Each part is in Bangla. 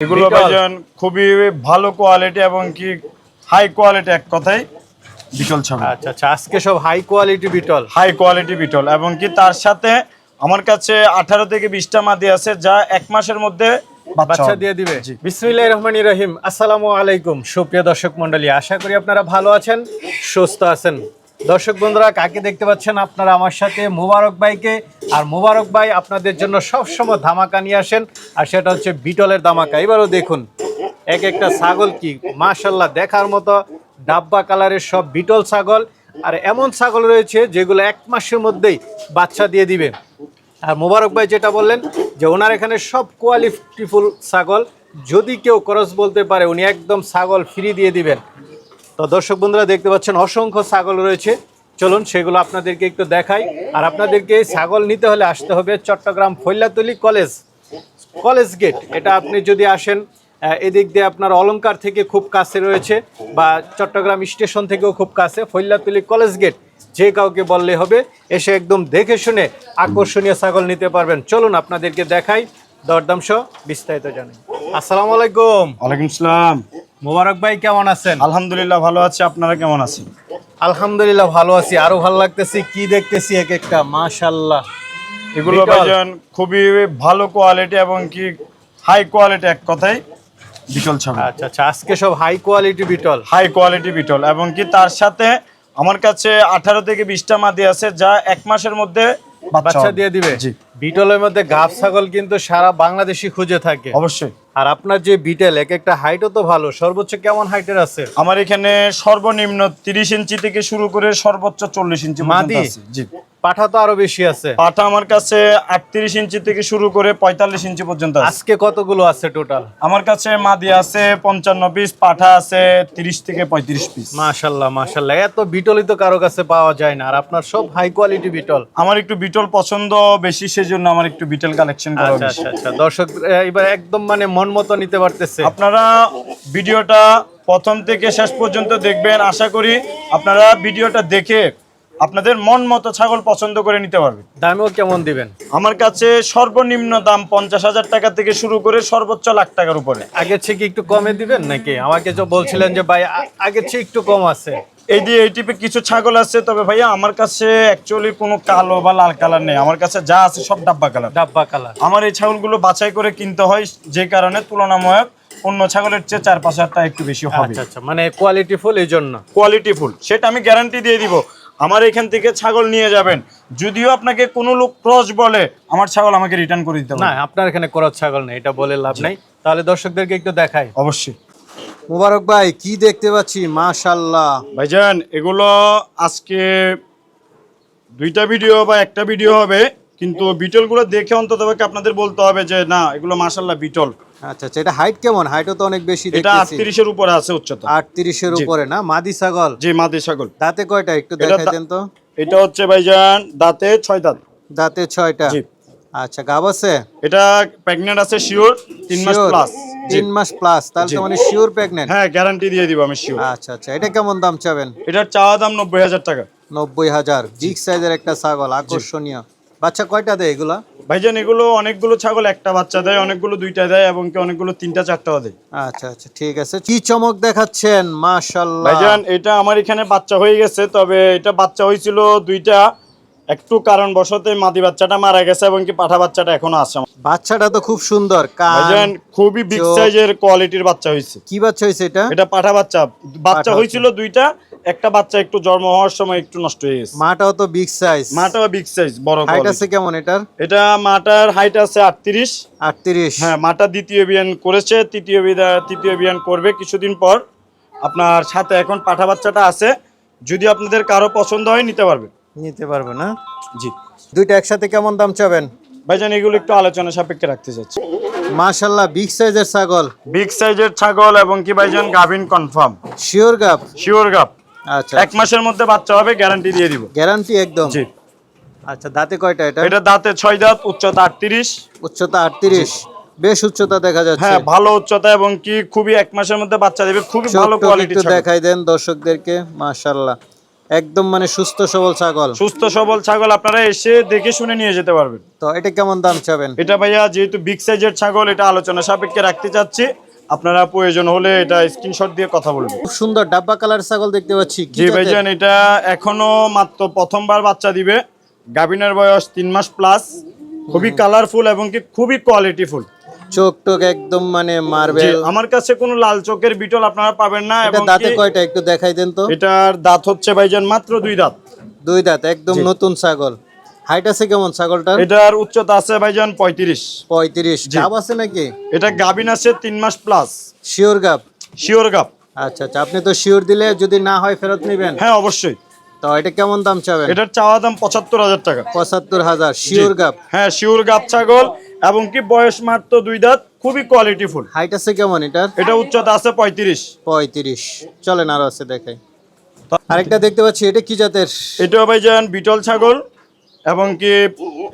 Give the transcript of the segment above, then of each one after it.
এগুলো। ভাইজান খুবই ভালো কোয়ালিটি এবং কি হাই কোয়ালিটি এক কথায় বিটল ছাগল আচ্ছা আচ্ছা আজকে সব high quality beetle. High quality beetle এবং কি তার সাথে আমার কাছে আঠারো থেকে বিশটা মাদি আছে যা এক মাসের মধ্যে বাচ্চা দিয়ে দিবে। জি। বিসমিল্লাহ রহমানির রহিম আসসালামু আলাইকুম সুপ্রিয় দর্শক মন্ডলী আশা করি আপনারা ভালো আছেন সুস্থ আছেন। দর্শক বন্ধুরা, কাকে দেখতে পাচ্ছেন আপনারা আমার সাথে? মোবারক ভাইকে। আর মোবারক ভাই আপনাদের জন্য সবসময় ধামাকা নিয়ে আসেন। আর সেটা হচ্ছে বিটলের ধামাকা। এবারও দেখুন, এক একটা ছাগল কি মাশাল্লাহ দেখার মতো, ডাব্বা কালারের সব বিটল ছাগল। আর এমন ছাগল রয়েছে যেগুলো এক মাসের মধ্যেই বাচ্চা দিয়ে দিবে। আর মোবারক ভাই যেটা বললেন যে ওনার এখানে সব কোয়ালিটিফুল ছাগল। যদি কেউ করস বলতে পারে, উনি একদম ছাগল ফ্রি দিয়ে দিবেন। তো দর্শক বন্ধুরা দেখতে পাচ্ছেন, অসংখ্য ছাগল রয়েছে। চলুন সেগুলো আপনাদেরকে একটু দেখাই। আর আপনাদেরকে ছাগল নিতে হলে আসতে হবে Chittagong Faillatali college college gate. এটা আপনি যদি আসেন এদিক দিয়ে আপনার অলঙ্কার থেকে খুব কাছে রয়েছে বা চট্টগ্রাম স্টেশন থেকেও খুব কাছে ফৈল্লাতলি কলেজ গেট। যে কাউকে বললে হবে, এসে একদম দেখে শুনে আকর্ষণীয় ছাগল নিতে পারবেন। চলুন আপনাদেরকে দেখাই, দরদাম সহ বিস্তারিত জানাই। আসসালামু আলাইকুম। ওয়ালাইকুম সালাম। মোবারক ভাই কেমন আছেন? আলহামদুলিল্লাহ ভালো আছে। আপনারা কেমন আছেন? আলহামদুলিল্লাহ ভালো আছি। আরও ভালো লাগতেছি কি দেখতেছি এক একটা? মাশাল্লাহ এগুলো। ভাইজান খুবই ভালো কোয়ালিটি এবং কি হাই কোয়ালিটি এক কথায় বিটল ছাগল আচ্ছা আচ্ছা আজকে সব high quality beetle. High quality beetle এবং কি তার সাথে আমার কাছে আঠারো থেকে বিশটা মাদি আছে যা এক মাসের মধ্যে বাচ্চা দিয়ে দিবে? জি। বিটলের মধ্যে গাব ছাগল কিন্তু সারা বাংলাদেশি খুঁজে থাকে। অবশ্যই। আর আপনার যে বিটেল এক একটা হাইটও তো ভালো। সর্বোচ্চ কেমন হাইটের আছে? আমার এখানে সর্বনিম্ন তিরিশ ইঞ্চি থেকে শুরু করে সর্বোচ্চ চল্লিশ ইঞ্চি পর্যন্ত মাদি? আছে। জি। পাঠা তো আরও বেশি আছে। পাঠা আমার কাছে আটত্রিশ ইঞ্চি থেকে শুরু করে পঁয়তাল্লিশ ইঞ্চি পর্যন্ত আজকে কতগুলো আছে টোটাল আমার কাছে মাদি আছে পঞ্চান্ন পিস পাঠা আছে তিরিশ থেকে পঁয়ত্রিশ পিস মাশাল্লাহ মাশাল্লাহ। এত বিটলই তো কারও কাছে পাওয়া যায় না। আর আপনার সব হাই কোয়ালিটি বিটল। আমার একটু বিটল পছন্দ বেশি সেজন্য আমার একটু বিটল কালেকশন করা আচ্ছা আচ্ছা আচ্ছা। দর্শক এবার একদম মানে মন মতো নিতে পারতেছে। আপনারা ভিডিওটা প্রথম থেকে শেষ পর্যন্ত দেখবেন। আশা করি আপনারা ভিডিওটা দেখে আপনাদের মন মতো ছাগল পছন্দ করে নিতে পারবেন দামেও কেমন দিবেন? আমার কাছে সর্বনিম্ন দাম পঞ্চাশ হাজার টাকা থেকে শুরু করে সর্বোচ্চ লাখ টাকার উপরে। আগের থেকে একটু কমে দিবেন নাকি? আমাকে যে বলছিলেন যে ভাই আগের চেয়ে একটু কম আছে। এই দিয়ে এই টিপে কিছু ছাগল আছে তবে ভাইয়া আমার কাছে অ্যাকচুয়ালি কোনো কালো বা লাল কালার নেই। আমার কাছে যা আছে সব ডাব্বা কালার ডাব্বা কালার আমার এই ছাগলগুলো বাছাই করে কিনতে হয় যে কারণে তুলনামূলক অন্য ছাগলের চেয়ে চার পাঁচ হাজার টাকা একটু বেশি হবে। আচ্ছা আচ্ছা। মানে কোয়ালিটি ফুল এই জন্য? কোয়ালিটি ফুল সেটা আমি গ্যারান্টি দিয়ে দিব। আমার এখান থেকে ছাগল নিয়ে যাবেন। যদিও আপনাকে কোনো লোক ক্রস বলে আমার ছাগল আমাকে রিটার্ন করে দিতে না আপনার এখানে করার ছাগল নেই এটা বলে লাভ নেই। তাহলে দর্শকদেরকে একটু দেখাই। অবশ্যই। মুবারক ভাই কি দেখতে পাচ্ছি? মাশাল্লাহ ভাইজান এগুলো আজকে দুইটা ভিডিও বা একটা ভিডিও হবে কিন্তু বিটলগুলো দেখে অন্তত আপনাদের বলতে হবে যে না এগুলো মাশাল্লাহ বিটল। আচ্ছা আচ্ছা এটা হাইট কেমন? হাইটও তো অনেক বেশি এটা দেখতেছি। আটত্রিশের উপরে আছে উচ্চতা। আটত্রিশের জি। উপরে না? মাদি ছাগল? যে মাদি ছাগল। দাঁতে কয়টা? একটু এটা দেখাই দেন তো। এটা হচ্ছে ভাইজান দাঁতে ছয় দাঁত। দাঁতে জি। আচ্ছা গাব আছে? এটা প্রেগনেন্ট আছে শিওর তিন মাস প্লাস তিন মাস প্লাস তাহলে তো মানে শিওর প্রেগনেন্ট হ্যাঁ গ্যারান্টি দিয়ে দিব আমি শিওর আচ্ছা আচ্ছা এটা কেমন দাম চাবেন? এটার চাওয়া দাম নব্বই হাজার টাকা। নব্বই হাজার। বিগ সাইজের একটা ছাগল আকর্ষণীয়। বাচ্চা কয়টা দেয় এগুলা? ভাইজান এগুলো অনেকগুলো ছাগল একটা বাচ্চা দেয় অনেকগুলো দুইটা দেয় এবং কি অনেকগুলো তিনটা চারটাও দেয়। আচ্ছা আচ্ছা ঠিক আছে। কি চমক দেখাচ্ছেন? মাশাআল্লাহ। ভাইজান এটা আমার এখানে বাচ্চা হয়ে গেছে তবে এটা বাচ্চা হয়েছিল দুইটা। একটু কারণ বশতে মাদি বাচ্চাটা মারা গেছে এবং কি পাঠা বাচ্চাটা এখনও আছে বাচ্চাটা তো খুব সুন্দর কান খুবই বিগ। সাইজের কোয়ালিটির বাচ্চা হয়েছে কি বাচ্চা হয়েছে এটা? এটা পাঠা বাচ্চা। বাচ্চা হয়েছিল দুইটা একটা বাচ্চা একটু জন্ম হওয়ার সময় একটু নষ্ট হয়ে গেছে। মাটাও তো বিগ সাইজ মাটাও বিগ সাইজ বড় হাইট আছে কেমন এটার? এটা মাটার হাইট আছে আটত্রিশ। আটত্রিশ। হ্যাঁ মাটা দ্বিতীয় বিয়ান করেছে তৃতীয় বিদা- তৃতীয় বিয়ান করবে কিছুদিন পর। আপনার সাথে এখন পাঠা বাচ্চাটা আছে। যদি আপনাদের কারও পছন্দ হয় নিতে পারবে। নিতে পারবে না? জি। দুইটা একসাথে কেমন দাম চাবেন? ভাইজান এগুলো একটু আলোচনা সাপেক্ষে রাখতে চাচ্ছি। মাশাল্লাহ বিগ সাইজের ছাগল। বিগ সাইজের ছাগল এবং কি ভাইজান গাভিন কনফার্ম শিওর গাপ শিওর গাপ আচ্ছা। এক মাসের মধ্যে বাচ্চা হবে গ্যারান্টি দিয়ে দিব। গ্যারান্টি একদম? জি। আচ্ছা দাঁতে কয়টা এটা? এটা দাঁতে ছয় দাঁত উচ্চতা আটত্রিশ। উচ্চতা আটত্রিশ। বেশ উচ্চতা দেখা যাচ্ছে। হ্যাঁ ভালো উচ্চতা এবং কি খুবই এক মাসের মধ্যে বাচ্চা দেবে খুবই ভালো কোয়ালিটি দেখাই দেন দর্শকদেরকে মাশাল্লাহ একদম মানে সুস্থ সবল ছাগল। সুস্থ সবল ছাগল আপনারা এসে দেখে শুনে নিয়ে যেতে পারবেন। তো এটা কেমন দাম চাবেন? এটা ভাইয়া যেহেতু বিগ সাইজের ছাগল এটা আলোচনা সাপেক্ষে রাখতে চাচ্ছি। আপনারা প্রয়োজন হলে এটা স্ক্রিনশট দিয়ে কথা বলবেন। খুব সুন্দর ডাব্বা কালার ছাগল দেখতে পাচ্ছি জি ভাইজান এটা এখনও মাত্র প্রথমবার বাচ্চা দিবে। গাভিনের বয়স তিন মাস প্লাস খুবই কালারফুল এবং কি খুবই কোয়ালিটিফুল চোখ টোক একদম মানে মার্বেল আমার কাছে কোনো লাল চোখের বিটল আপনারা পাবেন না এটা এবং দাঁতে কয়টা একটু দেখাই দেন তো? এটার দাঁত হচ্ছে ভাইজান মাত্র দুই দাঁত। দুই দাঁত একদম নতুন ছাগল। হাইট আছে কেমন ছাগলটার? এটার উচ্চতা আছে ভাইজান। গাব আছে নাকি? এটা আছে তিন মাস প্লাস শিওর গাব? শিওর গাপ আচ্ছা আচ্ছা আপনি তো শিওর দিলে যদি না হয় ফেরত নেবেন। হ্যাঁ অবশ্যই। তো এটা কেমন দাম চাবেন? এটার চাওয়া দাম পঁচাত্তর হাজার টাকা। পঁচাত্তর হাজার শিওর গাব। হ্যাঁ শিওর গাপ ছাগল। এবং কি বয়স মাত্র দুই দাঁত খুবই কোয়ালিটিফুল হাইট আছে কেমন এটার? এটা উচ্চতা আছে পঁয়ত্রিশ। পঁয়ত্রিশ। চলেন আরও আছে দেখাই। আরেকটা দেখতে পাচ্ছি এটা কি জাতের? এটাও ভাইজান বিটল ছাগল এবং কি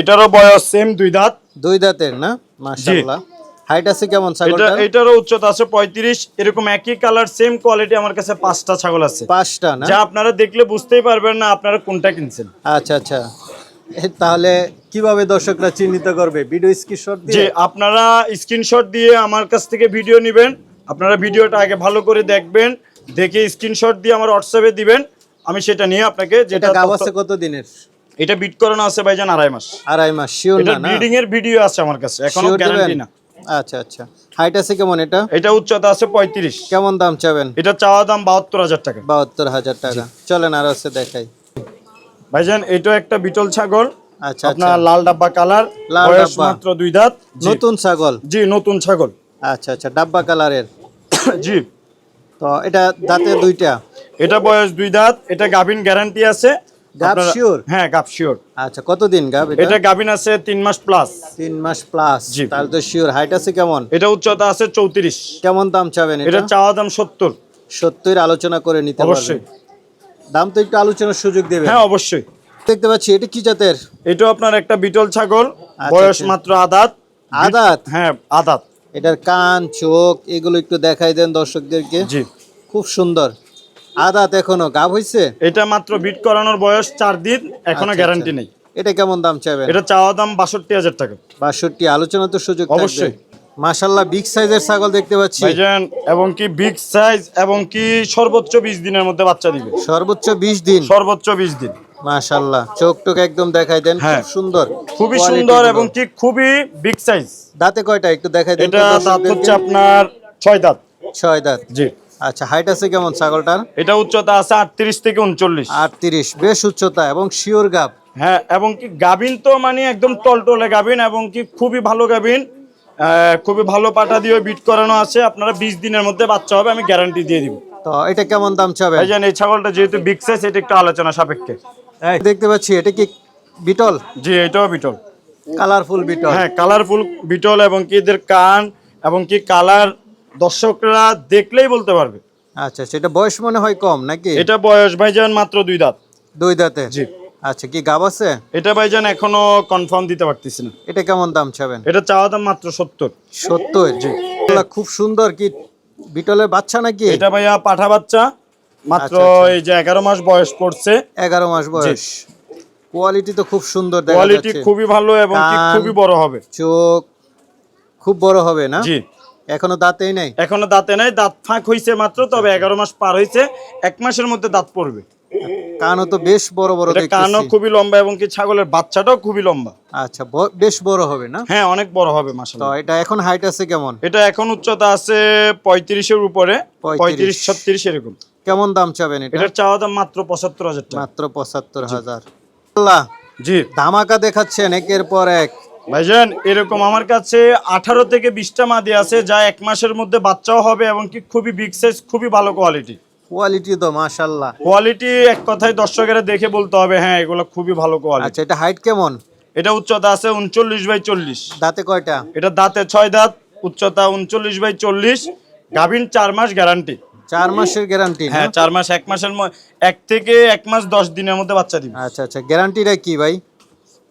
এটারও বয়স সেম দুই দাঁত। দুই দাঁতের না? মাশাআল্লাহ। হাইট আছে কেমন এটা ছাগলটা এটারও উচ্চতা আছে পঁয়ত্রিশ। এরকম একই কালার সেম কোয়ালিটি আমার কাছে পাঁচটা ছাগল আছে। পাঁচটা না? যা আপনারা দেখলে বুঝতেই পারবেন না আপনারা কোনটা কিনছেন। আচ্ছা আচ্ছা। তাহলে কীভাবে দর্শকরা চিহ্নিত করবে? ভিডিও স্ক্রিনশট দিয়ে? আপনারা স্ক্রিনশট দিয়ে আমার কাছ থেকে ভিডিও নেবেন। আপনারা ভিডিওটা আগে ভালো করে দেখবেন দেখে স্ক্রিনশট দিয়ে আমার হোয়াটসঅ্যাপে দিবেন। আমি সেটা নিয়ে আপনাকে যেটা গাব আছে কত দিনের? এটা বিট করানো আছে ভাইজান আড়াই মাস। আড়াই মাস শিওর না ব্রিডিং এর ভিডিও আছে আমার কাছে এখনও গ্যারান্টি না। আচ্ছা আচ্ছা। হাইট আছে কেমন এটা? এটা উচ্চতা আছে পঁয়ত্রিশ। কেমন দাম চাবেন? এটা চাওয়া দাম বাহাত্তর হাজার টাকা। বাহাত্তর হাজার টাকা। চলেন আর আছে দেখাই। ভাইজান এটা একটা বিটল ছাগল। আচ্ছা আপনার আচ্ছা লাল ডাব্বা কালার লাল বয়স। মাত্র দুই দাঁত। নতুন ছাগল? জি নতুন ছাগল। আচ্ছা আচ্ছা ডাব্বা কালারের। জি। তো এটা দাঁতে দুইটা? এটা বয়স দুই দাঁত এটা গাভিন গ্যারান্টি আছে। গাব আপনারা- sure? হ্যাঁ গাব শিওর। আচ্ছা কতদিন গাব এটা? গাভিন আছে তিন মাস প্লাস তিন মাস প্লাস। তাহলে তো শিওর। হাইট আছে কেমন? এটা উচ্চতা আছে চৌত্রিশ। কেমন দাম চাবেন এটা? চাওয়া দাম সত্তর। সত্যি আলোচনা করে নিতে অবশ্যই। পারবেন। দাম তো একটু আলোচনার সুযোগ দেবে। হ্যাঁ অবশ্যই। দেখতে পাচ্ছি এটা কি জাতের? এটাও আপনার একটা বিটল ছাগল আচ্ছা, বয়স আচ্ছা। মাত্র আদাত। আদাত? হ্যাঁ আদাত। এটার কান চোখ এগুলো একটু দেখাই দেন দর্শকদেরকে। জি। খুব সুন্দর। আদাত এখনও গাব হইছে? এটা মাত্র বিট করানোর বয়স চার দিন এখনও গ্যারান্টি আচ্ছা। নেই। এটা কেমন দাম চাইবেন? এটা চাওয়া দাম বাষট্টি হাজার টাকা। বাষট্টি আলোচনা তো সুযোগ অবশ্যই। মাশাল্লাহ বিগ সাইজের ছাগল দেখতে পাচ্ছি। ভাইজান এবং কি বিগ সাইজ এবং কি সর্বোচ্চ বিশ দিনের মধ্যে বাচ্চা দিবে? সর্বোচ্চ বিশ দিন। সর্বোচ্চ বিশ দিন। মাশাল্লাহ চোখ টোক একদম দেখাই দেন হ্যাঁ। খুব সুন্দর খুবই সুন্দর এবং কি খুবই বিগ সাইজ দাঁতে কয়টা? একটু দেখাই দেন এটা দাঁত হচ্ছে আপনার ছয় দাঁত। ছয় দাঁত। জি। আচ্ছা হাইট আছে কেমন ছাগলটার? এটা উচ্চতা আছে আটত্রিশ থেকে উনচল্লিশ। আটত্রিশ বেশ উচ্চতা এবং শিওর গাব। হ্যাঁ এবং কি গাবিন তো মানে একদম টলটলে গাবিন এবং কি খুবই ভালো গাবিন খুবই ভালো পাটা দিয়ে বিট করানো আছে। আপনারা বিশ দিনের মধ্যে বাচ্চা হবে আমি গ্যারান্টি দিয়ে দিব। তো এটা কেমন দাম ভাইজান এই ছাগলটা যেহেতু বিগ সাইজ এটা একটু আলোচনা সাপেক্ষে। দেখতে পাচ্ছি এটা কি বিটল? জি এটাও বিটল। Colourful beetle. হ্যাঁ কালারফুল বিটল এবং কি এদের কান এবং কি কালার দর্শকরা দেখলেই বলতে পারবে। আচ্ছা সেটা বয়স মনে হয় কম নাকি? এটা বয়স ভাইজান মাত্র দুই দাঁত। দুই দাঁতে। জি। আচ্ছা কি গাব আছে? এটা ভাইজান এখনও কনফার্ম দিতে পারতেছি না। এটা কেমন দাম চাবেন? এটা চাওয়া দাম মাত্র সত্তর। সত্তর? জি। খুব সুন্দর কি বিটলের বাচ্চা নাকি? এটা ভাইয়া পাঠা বাচ্চা। মাত্র আচ্ছা, আচ্ছা। এই যে এগারো মাস বয়স পড়ছে। এগারো মাস বয়স। কোয়ালিটি তো খুব সুন্দর দেখা কোয়ালিটি যাচ্ছে। খুবই ভালো এবং কি কান। খুবই বড় হবে। চোখ খুব বড় হবে না? জি। এখনও দাঁতেই নাই? এখনও দাঁতে নাই দাঁত ফাঁক হয়েছে মাত্র তবে এগারো মাস পার হয়েছে এক মাসের মধ্যে দাঁত পড়বে। কানও তো বেশ বড় বড় কানও খুবই লম্বা এবং কি ছাগলের বাচ্চাটাও খুবই লম্বা। আচ্ছা বেশ বড় হবে না? হ্যাঁ অনেক বড় হবে তো মাসাল্লাহ এটা এখন হাইট আছে কেমন? এটা এখন উচ্চতা আছে পঁয়ত্রিশের উপরে পঁয়ত্রিশ। পঁয়ত্রিশ ছত্রিশ এরকম। কেমন দাম চাবেন এটা? এটার চাওয়া দাম মাত্র পঁচাত্তর হাজার টাকা। মাত্র পঁচাত্তর হাজার। আল্লাহ জি ধামাকা দেখাচ্ছেন একের পর এক। ভাইজান এরকম আমার কাছে আঠারো থেকে বিশটা মাদি আছে যা এক মাসের মধ্যে বাচ্চাও হবে এবং কি খুবই বিগ সাইজ খুবই ভালো কোয়ালিটি কোয়ালিটি তো মাশাল্লাহ কোয়ালিটি এক কথায় দর্শকেরা দেখে বলতে হবে হ্যাঁ এগুলো খুবই ভালো কোয়ালিটি আচ্ছা এটা হাইট কেমন? এটা উচ্চতা আছে উনচল্লিশ বাই চল্লিশ। দাঁতে কয়টা? এটা দাঁতে ছয় দাঁত উচ্চতা উনচল্লিশ বাই চল্লিশ। গাভিন চার মাস গ্যারান্টি চার মাসের গ্যারান্টি হ্যাঁ চার মাস এক মাসের এক থেকে এক মাস দশ দিনের মধ্যে বাচ্চা দিবে। আচ্ছা আচ্ছা গ্যারান্টিটা কি ভাই?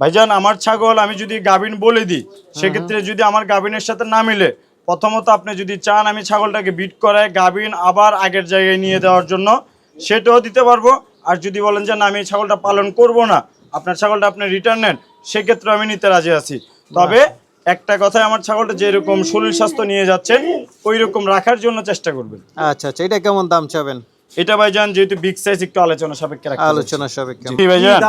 ভাইজান আমার ছাগল আমি যদি গাভিন বলে দিই সেক্ষেত্রে যদি আমার গাভিনের সাথে না মিলে প্রথমত আপনি যদি চান আমি ছাগলটাকে বিট করায় গাভিন আবার আগের জায়গায় নিয়ে দেওয়ার জন্য সেটাও দিতে পারব। আর যদি বলেন যে না আমি ছাগলটা পালন করব না আপনার ছাগলটা আপনি রিটার্ন নেন সেক্ষেত্রে আমি নিতে রাজি আছি। তবে একটা কথায় আমার ছাগলটা যেরকম শরীর স্বাস্থ্য নিয়ে যাচ্ছেন ওই রকম রাখার জন্য চেষ্টা করবেন। আচ্ছা আচ্ছা এটা কেমন দাম চাবেন? এটা ভাইজান যেহেতু বিগ সাইজ একটু আলোচনা সাপেক্ষে রাখতে আলোচনা সাপেক্ষে। ভাইজান।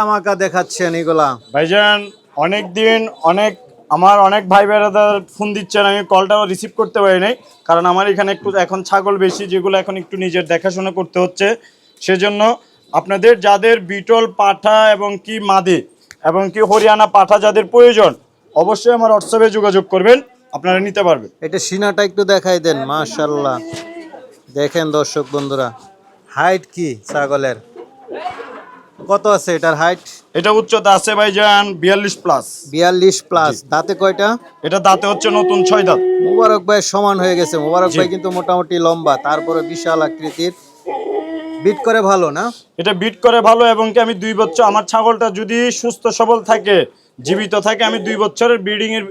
দেখাচ্ছেন এগুলা? ভাইজান অনেক দিন অনেক আমার অনেক ভাই বেড়াদার ফোন দিচ্ছেন আমি কলটাও রিসিভ করতে পারি নাই কারণ আমার এখানে একটু এখন ছাগল বেশি যেগুলো এখন একটু নিজের দেখাশোনা করতে হচ্ছে। সেজন্য আপনাদের যাদের বিটল পাঠা এবং কি মাদি এবং কি হরিয়ানা পাঠা যাদের প্রয়োজন অবশ্যই আমার হোয়াটসঅ্যাপে যোগাযোগ করবেন আপনারা নিতে পারবেন। এটা সিনাটা একটু দেখাই দেন মাশাল্লাহ দেখেন দর্শক বন্ধুরা। হাইট কি ছাগলের? কত আছে এটার হাইট? এটা উচ্চতা আছে ভাইজান বিয়াল্লিশ প্লাস বিয়াল্লিশ প্লাস দাঁতে কয়টা? এটা দাঁতে হচ্ছে নতুন ছয় দাঁত। মোবারক ভাই সমান হয়ে গেছে। মোবারক। ভাই কিন্তু মোটামুটি লম্বা। তারপরে বিশাল আকৃতির। বিট করে ভালো না? এটা বিট করে ভালো এবং কি আমি দুই বছর আমার ছাগলটা যদি সুস্থ সবল থাকে জীবিত থাকে আমি দুই বছরের ব্রিডিং এর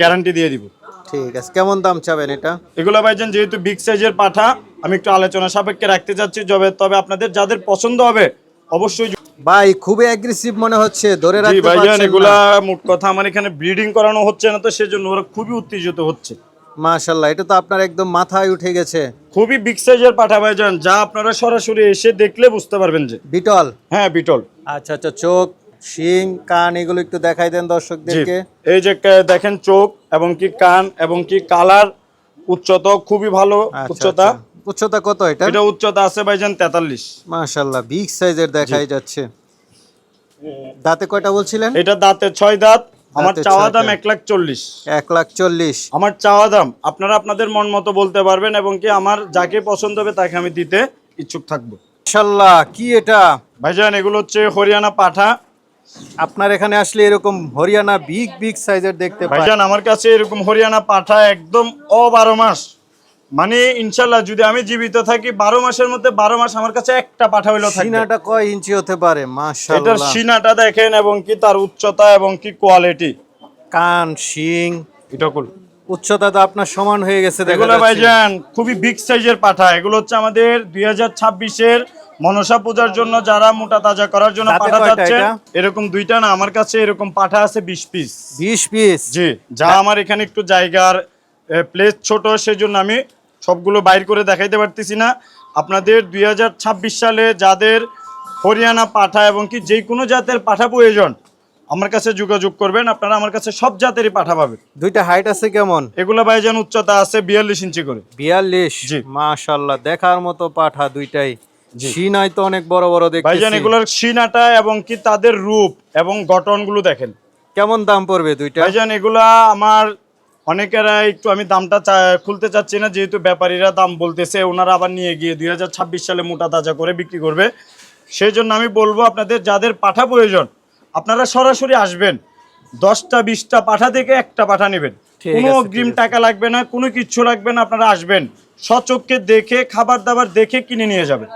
গ্যারান্টি দিয়ে দিব। ঠিক আছে। কেমন দাম চাবেন এটা? এগুলো ভাইজান যেহেতু বিগ সাইজের পাঠা আমি একটু আলোচনা সাপেক্ষে রাখতে চাচ্ছি যবে তবে আপনাদের যাদের পছন্দ হবে অবশ্যই ভাই খুবই অ্যাগ্রেসিভ মনে হচ্ছে ধরে রাখতে পারছেন এগুলা মোট কথা আমার এখানে ব্রিডিং করানো হচ্ছে না তো সেজন্য ওরা খুবই উত্তেজিত হচ্ছে। মাশাল্লাহ এটা তো আপনার একদম মাথায় উঠে গেছে। খুবই বিগ সাইজের পাঠা ভাইজান যা আপনারা সরাসরি এসে দেখলে বুঝতে পারবেন যে। বিটল? হ্যাঁ বিটল। আচ্ছা আচ্ছা চোখ শিং কান এগুলো একটু দেখাই দেন দর্শকদেরকে। এই যে দেখেন চোখ এবং কি কান এবং কি কালার উচ্চতা খুবই ভালো আচ্ছা, উচ্চতা। আচ্ছা। উচ্চতা কত এটা এটা উচ্চতা আছে ভাইজান তেতাল্লিশ। মাশাল্লাহ বিগ সাইজের দেখাই যাচ্ছে। দাঁতে কয়টা বলছিলেন? এটা দাঁতে ছয় দাঁত আমার চাওয়া দাম এক লাখ চল্লিশ। এক লাখ চল্লিশ। আমার চাওয়া দাম আপনারা আপনাদের মন মতো বলতে পারবেন এবং কি আমার যাকে পছন্দ হবে তাকে আমি দিতে ইচ্ছুক থাকব। মাশাল্লাহ কি এটা? ভাইজান এগুলো হচ্ছে হরিয়ানা পাঠা। আপনার এখানে আসলে এরকম হরিয়ানা বিগ বিগ সাইজের দেখতে ভাইজান আমার কাছে এরকম হরিয়ানা পাঠা একদম অ বারো মাস। মানে ইনশাল্লাহ যদি আমি জীবিত থাকি বারো মাসের মধ্যে বারো মাস আমার কাছে একটা পাঠা সিনাটা কয় ইঞ্চি হতে পারে? এটার সিনাটা দেখেন এবং কি তার উচ্চতা এবং কি কোয়ালিটি কান শিং। এটা উচ্চতা তো আপনার সমান হয়ে গেছে এগুলো ভাইজান খুবই বিগ সাইজের পাঠা। এগুলো হচ্ছে আমাদের দুই হাজার ছাব্বিশের মনসা পূজার জন্য যারা মোটা তাজা করার জন্য পাঠা যাচ্ছে এরকম দুইটা না আমার কাছে এরকম পাঠা আছে বিশ পিস বিশ পিস জি যা আমার এখানে একটু জায়গার প্লেস ছোট সেজন্য আমি সবগুলো বাইর করে দেখাইতে পারতেছি না। আপনাদের দু হাজার ছাব্বিশ সালে যাদের হরিয়ানা পাঠা এবং কি যে কোনো জাতের পাঠা প্রয়োজন আমার কাছে যোগাযোগ করবেন আপনারা আমার কাছে সব জাতেরই পাঠা পাবেন। দুইটা হাইট আছে কেমন? এগুলো ভাইজান উচ্চতা আছে বিয়াল্লিশ ইঞ্চি করে। বিয়াল্লিশ? জি। মাশাল্লাহ দেখার মতো পাঠা দুইটাই। জি। সিনাই তো অনেক বড় বড় ভাইজান এগুলোর সিনাটা এবং কি তাদের রূপ এবং গঠনগুলো দেখেন। কেমন দাম পড়বে দুইটা? ভাইজান এগুলা আমার অনেকেরা একটু আমি দামটা খুলতে চাচ্ছি না যেহেতু ব্যাপারীরা দাম বলতেছে ওনারা আবার নিয়ে গিয়ে দু হাজার ছাব্বিশ সালে মোটা তাজা করে বিক্রি করবে। সেই জন্য আমি বলব আপনাদের যাদের পাঠা প্রয়োজন আপনারা সরাসরি আসবেন। দশটা বিশটা পাঠা থেকে একটা পাঠা নেবেন। কোনো অগ্রিম টাকা লাগবে না কোনো কিচ্ছু লাগবে না আপনারা আসবেন। সচক্ষে দেখে খাবার দাবার দেখে কিনে নিয়ে যাবেন।